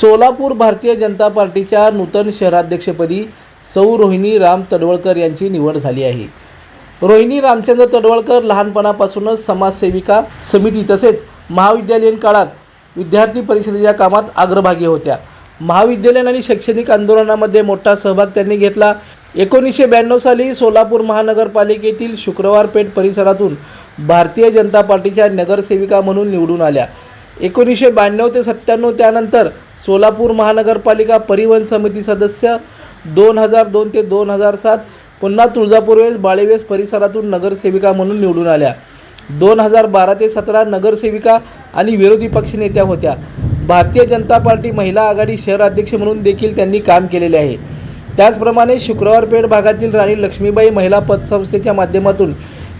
सोलापूर भारतीय जनता पार्टीच्या नूतन शहराध्यक्षपदी सौ रोहिणी राम तडवळकर यांची निवड झाली आहे. रोहिणी रामचंद्र तडवळकर लहानपणापासूनच समाजसेविका समिती तसेच महाविद्यालयीन काळात विद्यार्थी परिषदेच्या कामात अग्रभागी होत्या. महाविद्यालयीन आणि शैक्षणिक आंदोलनामध्ये मोठा सहभाग त्यांनी घेतला. एकोणीसशे ब्याण्णव साली सोलापूर महानगरपालिकेतील शुक्रवार पेठ परिसरातून भारतीय जनता पार्टीच्या नगरसेविका म्हणून निवडून आल्या. एकोणीसशे ब्याण्णव ते सत्त्याण्णव त्यानंतर सोलापूर महानगरपालिका परिवहन समिती सदस्य दोन हजार दोन ते दोन हजार सात पुन्हा तुळजापूरवेस बाळेवेस परिसरातून नगरसेविका म्हणून निवडून आल्या. दोन हजार बारा ते सतरा नगरसेविका आणि विरोधी पक्षनेत्या होत्या. भारतीय जनता पार्टी महिला आघाडी शहर अध्यक्ष म्हणून देखील त्यांनी काम केलेले आहे. त्याचप्रमाणे शुक्रवार पेठ भागातील राणी लक्ष्मीबाई महिला पतसंस्थेच्या माध्यमातून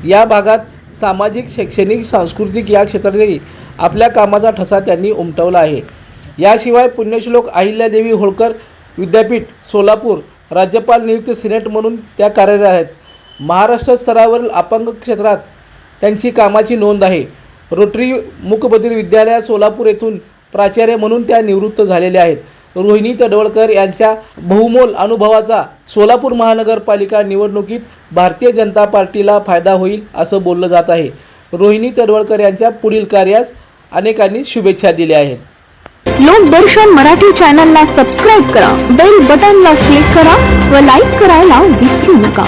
या भागात सामाजिक शैक्षणिक सांस्कृतिक या क्षेत्रातही आपल्या कामाचा ठसा त्यांनी उमटवला आहे. याशिवाय पुण्यश्लोक अहिल्यादेवी होळकर विद्यापीठ सोलापूर राज्यपाल नियुक्त सिनेट म्हणून त्या कार्यरत आहेत. महाराष्ट्र स्तरावरील अपंग क्षेत्रात त्यांची कामाची नोंद आहे. रोटरी मुकबधीर विद्यालय सोलापूर येथून प्राचार्य म्हणून त्या निवृत्त झालेल्या आहेत. रोहिणी तडवळकर यांच्या बहुमोल अनुभवाचा सोलापूर महानगरपालिका निवडणुकीत भारतीय जनता पार्टीला फायदा होईल असं बोललं जात आहे. रोहिणी तडवळकर यांच्या पुढील कार्यास अनेकांनी शुभेच्छा दिल्या आहेत. लोकदर्शन मराठी चॅनलला सबस्क्राईब करा बेल बटनला क्लिक करा व लाईक करायला विसरू नका.